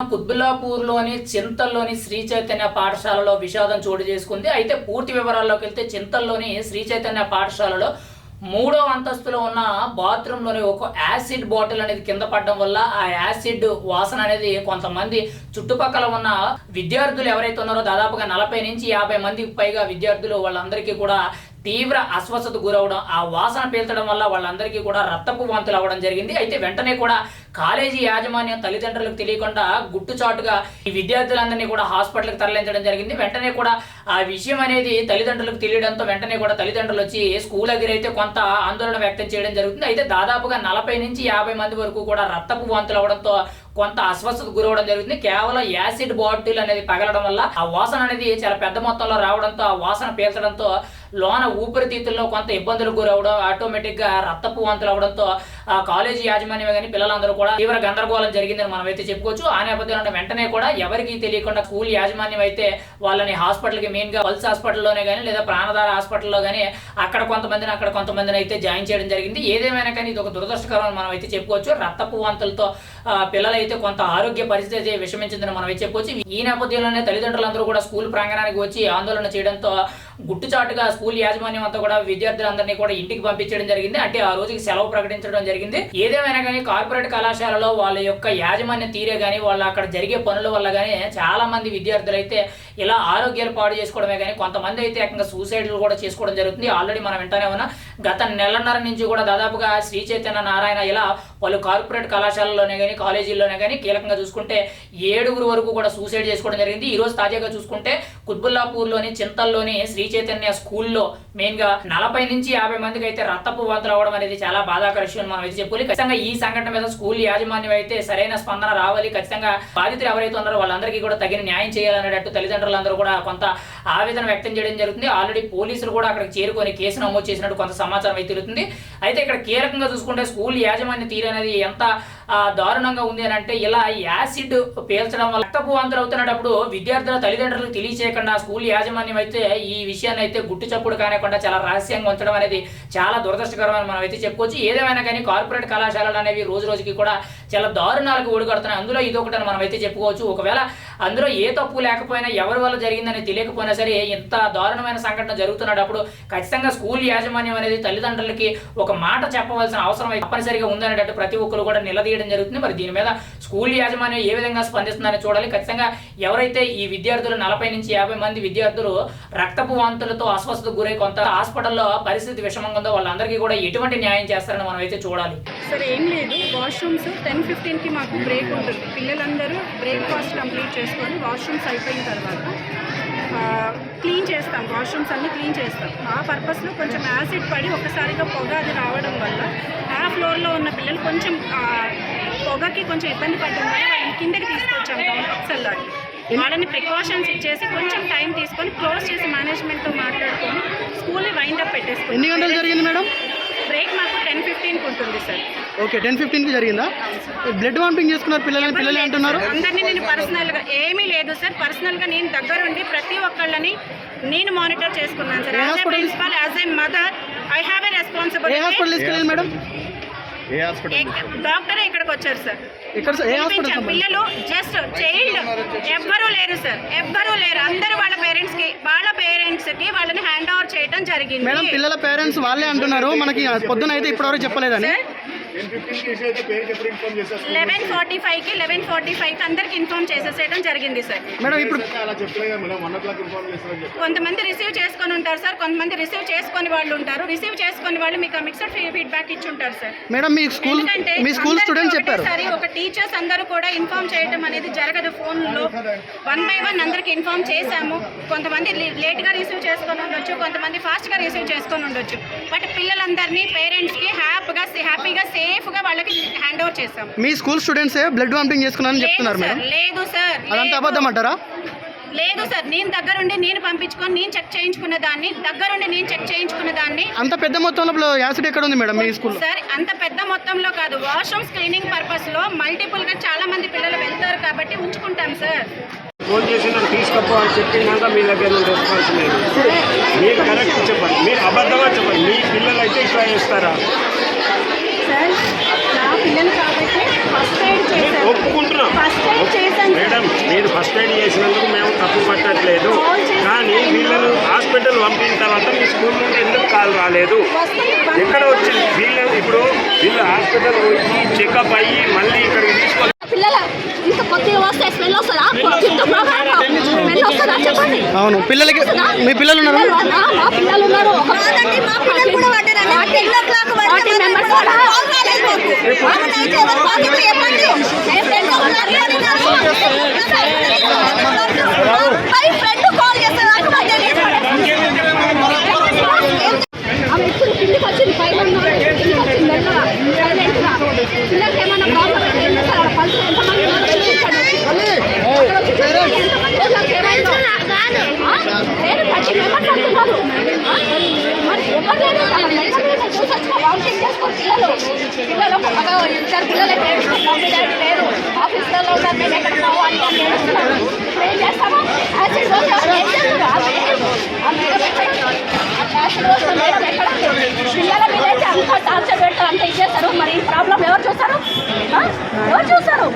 కుత్బుల్లాపూర్లోని చింతల్లోని శ్రీ చైతన్య పాఠశాలలో విషాదం చోటు చేసుకుంది. అయితే పూర్తి వివరాల్లోకి వెళ్తే చింతల్లోని శ్రీ చైతన్య పాఠశాలలో మూడో అంతస్తులో ఉన్న బాత్రూంలోని ఒక యాసిడ్ బాటిల్ అనేది కింద పడడం వల్ల ఆ యాసిడ్ వాసన అనేది కొంతమంది చుట్టుపక్కల ఉన్న విద్యార్థులు ఎవరైతే ఉన్నారో దాదాపుగా నలభై నుంచి యాభై మందికి పైగా విద్యార్థులు వాళ్ళందరికీ కూడా తీవ్ర అస్వస్థత గురవడం ఆ వాసన పీల్చడం వల్ల వాళ్ళందరికీ కూడా రక్తపు వాంతులు అవ్వడం జరిగింది. అయితే వెంటనే కూడా కాలేజీ యాజమాన్యం తల్లిదండ్రులకు తెలియకుండా గుట్టుచాటుగా ఈ విద్యార్థులందరినీ కూడా హాస్పిటల్కి తరలించడం జరిగింది. వెంటనే కూడా ఆ విషయం అనేది తల్లిదండ్రులకు తెలియడంతో వెంటనే కూడా తల్లిదండ్రులు వచ్చి స్కూల్ దగ్గర అయితే కొంత ఆందోళన వ్యక్తం చేయడం జరుగుతుంది. అయితే దాదాపుగా నలభై నుంచి యాభై మంది వరకు కూడా రక్తపు వాంతులు అవ్వడంతో కొంత అస్వస్థత గురవడం జరుగుతుంది. కేవలం యాసిడ్ బాటిల్ అనేది పగలడం వల్ల ఆ వాసన అనేది చాలా పెద్ద మొత్తంలో రావడంతో ఆ వాసన పీల్చడంతో లోన ఊపిరితిత్తుల్లో కొంత ఇబ్బందులు గురవడం ఆటోమేటిక్గా రక్తపు వాంతులు అవడంతో ఆ కాలేజీ యాజమాన్యం కానీ పిల్లలందరూ కూడా తీవ్ర గందరగోళం జరిగిందని మనం అయితే చెప్పుకోవచ్చు. ఆ నేపథ్యంలో వెంటనే కూడా ఎవరికి తెలియకుండా స్కూల్ యాజమాన్యం అయితే వాళ్ళని హాస్పిటల్కి మెయిన్గా పల్స్ హాస్పిటల్లోనే కానీ లేదా ప్రాణధార హాస్పిటల్లో కానీ అక్కడ కొంతమందిని అక్కడ కొంతమందిని అయితే జాయిన్ చేయడం జరిగింది. ఏదేమైనా కానీ ఇది ఒక దురదృష్టకరం మనం అయితే చెప్పుకోవచ్చు. రక్తపు వాంతులతో పిల్లలైతే పిల్లలైతే కొంత ఆరోగ్య పరిస్థితి అయితే విషమించిందని మనం చెప్పొచ్చు. చెప్పుకోవచ్చు ఈ నేపథ్యంలోనే తల్లిదండ్రులందరూ కూడా స్కూల్ ప్రాంగణానికి వచ్చి ఆందోళన చేయడంతో గుట్టుచాటుగా స్కూల్ యాజమాన్యం అంతా కూడా విద్యార్థులందరినీ కూడా ఇంటికి పంపించడం జరిగింది. అంటే ఆ రోజుకి సెలవు ప్రకటించడం జరిగింది. ఏదేమైనా కానీ కార్పొరేట్ కళాశాలలో వాళ్ళ యొక్క యాజమాన్య తీరే కానీ వాళ్ళ అక్కడ జరిగే పనుల వల్ల కానీ చాలా మంది విద్యార్థులు అయితే ఇలా ఆరోగ్యాలు పాడు చేసుకోవడమే కానీ కొంతమంది అయితే ఏకంగా సూసైడ్లు కూడా చేసుకోవడం జరుగుతుంది. ఆల్రెడీ మనం వింటానే ఉన్నా. గత నెలన్నర నుంచి కూడా దాదాపుగా శ్రీ చైతన్య నారాయణ ఇలా పలు కార్పొరేట్ కళాశాలలోనే కానీ కాలేజీల్లోనే కానీ కీలకంగా చూసుకుంటే ఏడుగురు వరకు కూడా సూసైడ్ చేసుకోవడం జరిగింది. ఈరోజు తాజాగా చూసుకుంటే కుత్బుల్లాపూర్లోని చింతల్లోని శ్రీ చైతన్య స్కూల్లో మెయిన్గా నలభై నుంచి యాభై మందికి అయితే రక్తపు వాంతులు అవడం అనేది చాలా బాధాకర విషయం మనం అయితే చెప్పుకోవాలి. ఖచ్చితంగా ఈ సంఘటన మీద స్కూల్ యాజమాన్యం అయితే సరైన స్పందన రావాలి. ఖచ్చితంగా బాధితులు ఎవరైతే ఉన్నారో వాళ్ళందరికీ కూడా తగిన న్యాయం చేయాలనేటట్టు తల్లిదండ్రులందరూ కూడా కొంత ఆవేదన వ్యక్తం చేయడం జరుగుతుంది. ఆల్రెడీ పోలీసులు కూడా అక్కడికి చేరుకొని కేసు నమోదు చేసినట్టు కొంత సమాచారం అయితే తెలుస్తుంది. అయితే ఇక్కడ కీలకంగా చూసుకుంటే స్కూల్ యాజమాన్య తీరు అనేది ఎంత దారుణంగా ఉంది అని అంటే ఇలా యాసిడ్ పేల్చడం వల్ల రక్తపు వాంతులు అవుతున్నప్పుడు విద్యార్థుల తల్లిదండ్రులకు తెలియచేయకుండా స్కూల్ యాజమాన్యం అయితే ఈ విషయాన్ని అయితే గుట్టు చప్పుడు కానివ్వకుండా చాలా రహస్యంగా ఉంచడం అనేది చాలా దురదృష్టకరమని మనం అయితే చెప్పుకోవచ్చు. ఏదేమైనా కానీ కార్పొరేట్ కళాశాలలు అనేవి రోజు రోజుకి కూడా చాలా దారుణాలకు ఓడిగడుతున్నాయి అందులో ఇది అని మనం అయితే చెప్పుకోవచ్చు. ఒకవేళ అందులో ఏ తప్పు లేకపోయినా ఎవరి వల్ల జరిగిందని తెలియకపోయినా సరే ఇంత దారుణమైన సంఘటన జరుగుతున్నప్పుడు ఖచ్చితంగా స్కూల్ యాజమాన్యం అనేది తల్లిదండ్రులకి ఒక మాట చెప్పవలసిన అవసరం తప్పనిసరిగా ఉందనేటట్టు ప్రతి ఒక్కరు కూడా నిలదీయడం జరుగుతుంది. మరి దీని మీద స్కూల్ యాజమాన్యం ఏ విధంగా స్పందిస్తుందని చూడాలి. ఖచ్చితంగా ఎవరైతే ఈ విద్యార్థులు నలభై నుంచి యాభై మంది విద్యార్థులు రక్తపు వాంతులతో అస్వస్థతకు గురై కొంత హాస్పిటల్లో పరిస్థితి విషమంగా ఉందో వాళ్ళందరికీ కూడా ఎటువంటి న్యాయం చేస్తారని మనం అయితే చూడాలి. సరే ఏం లేదు. వాష్రూమ్స్ టెన్ ఫిఫ్టీన్కి మాకు బ్రేక్ ఉంటుంది. పిల్లలందరూ బ్రేక్ఫాస్ట్ కంప్లీట్ చేసుకొని వాష్రూమ్స్ అయిపోయిన తర్వాత క్లీన్ చేస్తాం. వాష్రూమ్స్ అన్ని క్లీన్ చేస్తాం. ఆ పర్పస్లో కొంచెం యాసిడ్ పడి ఒకసారిగా పొగ అది రావడం వల్ల ఆ ఫ్లోర్లో ఉన్న పిల్లలు కొంచెం పొగకి కొంచెం ఇబ్బంది పడడం వల్ల వాళ్ళని కిందకి తీసుకొచ్చాం డౌన్ పక్సల్లాకి వాళ్ళని ప్రికాషన్స్ ఇచ్చేసి కొంచెం టైం తీసుకొని క్లోజ్ చేసి మేనేజ్మెంట్తో మాట్లాడుకొని స్కూల్ని వైండప్ పెట్టేసుకుని ఎన్ని గంటలు జరిగింది మేడం? బ్రేక్ మాకు టెన్ ఫిఫ్టీన్కి ఉంటుంది సార్. ఓకే టెన్ ఫిఫ్టీన్కి జరిగిందా? బ్లడ్ వామిటింగ్ చేసుకున్నారు పిల్లలని పిల్లలే అంటున్నారు? అందరినీ నేను పర్సనల్గా ఏమీ లేదు సార్. పర్సనల్గా నేను దగ్గరుండి ప్రతి ఒక్కళ్ళని నేను మానిటర్ చేసుకున్నాను sir. As a? Principal as a mother I have a responsibility hospital madam? A hospital డాక్టరే ఇక్కడికి వచ్చారు సార్. ఇక్కడ ఏ హాస్పిటల్. పిల్లలు జస్ట్ చైల్డ్ ఎవ్వరూ లేరు సార్. ఎవ్వరూ లేరు. అందరూ వాళ్ళ పేరెంట్స్కి వాళ్ళ పేరెంట్స్కి వాళ్ళని హ్యాండ్ ఓవర్ చేయడం జరిగింది. మేడం పిల్లల పేరెంట్స్ వాళ్ళే అంటున్నారు. మనకి పొద్దున అయితే ఇప్పటివరకు చెప్పలేదని. సార్ లెవెన్ ఫార్టీ ఫైవ్కి లెవెన్ ఫార్టీ ఫైవ్కి అందరికి ఇన్ఫార్మ్ చేసేసేయడం జరిగింది సార్ మేడం ఇప్పుడు కొంతమంది రిసీవ్ చేసుకొని ఉంటారు సార్ కొంతమంది రిసీవ్ చేసుకొని వాళ్ళు ఉంటారు. రిసీవ్ చేసుకొని వాళ్ళు మీకు మిక్సర్ ఫీడ్బ్యాక్ ఇచ్చి ఉంటారు సార్ మేడం మీ స్కూల్ మీ స్కూల్ అందరికీ స్టూడెంట్ చెప్పారు. ఒకటేసారి ఒక టీచర్స్ అందరూ కూడా ఇన్ఫార్మ్ చేయడం అనేది జరగదు ఫోన్లో వన్ బై వన్ అందరికి ఇన్ఫార్మ్ చేశాము. కొంతమంది లేట్గా రిసీవ్ చేసుకొని ఉండొచ్చు కొంతమంది ఫాస్ట్గా రిసీవ్ చేసుకొని ఉండొచ్చు. బట్ పిల్లలందరినీ పేరెంట్స్కి హ్యాపీగా హ్యాపీగా సేఫ్ గా వాళ్ళకి హ్యాండ్ ఓవర్ చేశాం. మీ స్కూల్ స్టూడెంట్సే బ్లడ్ వామిటింగ్ చేసుకున్నారని చెప్తున్నారు మేడం. లేదు సార్ అదంతా. అబద్ధం అంటారా? లేదు సార్ నేను దగ్గరుండి నేను పంపించుకొని నేను చెక్ చేయించుకున్న దాన్ని దగ్గరుండి నేను చెక్ చేయించుకున్న దాన్ని. అంత పెద్ద మొత్తంలో యాసిడ్ ఎక్కడ ఉంది మేడం మీ స్కూల్లో? సార్ అంత పెద్ద మొత్తంలో కాదు. వాష్రూమ్స్ క్లీనింగ్ పర్పస్లో మల్టిపుల్గా చాలా మంది పిల్లలు వెళ్తారు కాబట్టి ఉంచుకుంటాం సార్. ఫోన్ చేసి నన్ను తీసుకపో అని చెప్పినాక మీ దగ్గర నుండి రెస్పాన్స్ లేదు. మీరు కరెక్ట్ చెప్పండి. మీరు అబద్ధమా చెప్పండి? మీ పిల్లలు అయితే ఇట్లా చేస్తారా? సార్ నా పిల్లలు కాబట్టి ఫస్ట్ ఎయిడ్ చేశాను. ఒప్పుకుంటున్నాం. ఫస్ట్ ఎయిడ్ చేశాను సార్. మేడం మీరు ఫస్ట్ ఎయిడ్ చేసినందుకు మేము తప్పు పట్టట్లేదు. కానీ వీళ్ళను హాస్పిటల్ పంపిన తర్వాత మీ స్కూల్ నుండి ఎందుకు కాల్ రాలేదు? ఎక్కడ వచ్చింది వీళ్ళ ఇప్పుడు వీళ్ళు హాస్పిటల్ పోయి చెకప్ అయ్యి మళ్ళీ ఇక్కడికి తీసుకొని అవును పిల్లలకి మీ పిల్లలు ఉన్నారు? ఫార్టీ మెంబర్స్ కూడా. పిల్లలకి ఏమైనా ప్రాబ్లం అయితే ఆడ పల్స్ ఎంతమంది? నేను థర్టీ మెంబర్స్ అంటున్నారు? మరి ఎవరు లేరు అక్కడ మెడికల్ మీద చూసి వచ్చిన వామిటింగ్ చేసుకోరు పిల్లలు పిల్లలు ఒక ఇద్దరు పిల్లలు మమ్మీ డాడీ లేరు. ఆఫీస్లలో ఉన్నారు. మేము ఎక్కడ పోవాలి అని ఇప్పుడు ఏం చేస్తాము? యాసిడ్ రోజు ఏం చేస్తారు? ఆ మేడం ఆ మేడం యాసిడ్ రోజు మేడం ఎక్కడ? పిల్లల మీద అయితే అంత టార్చర్ పెడతారు. అంత ఇచ్చేస్తారు మరి ఈ ప్రాబ్లం ఎవరు చూస్తారు? ఎవరు చూస్తారు?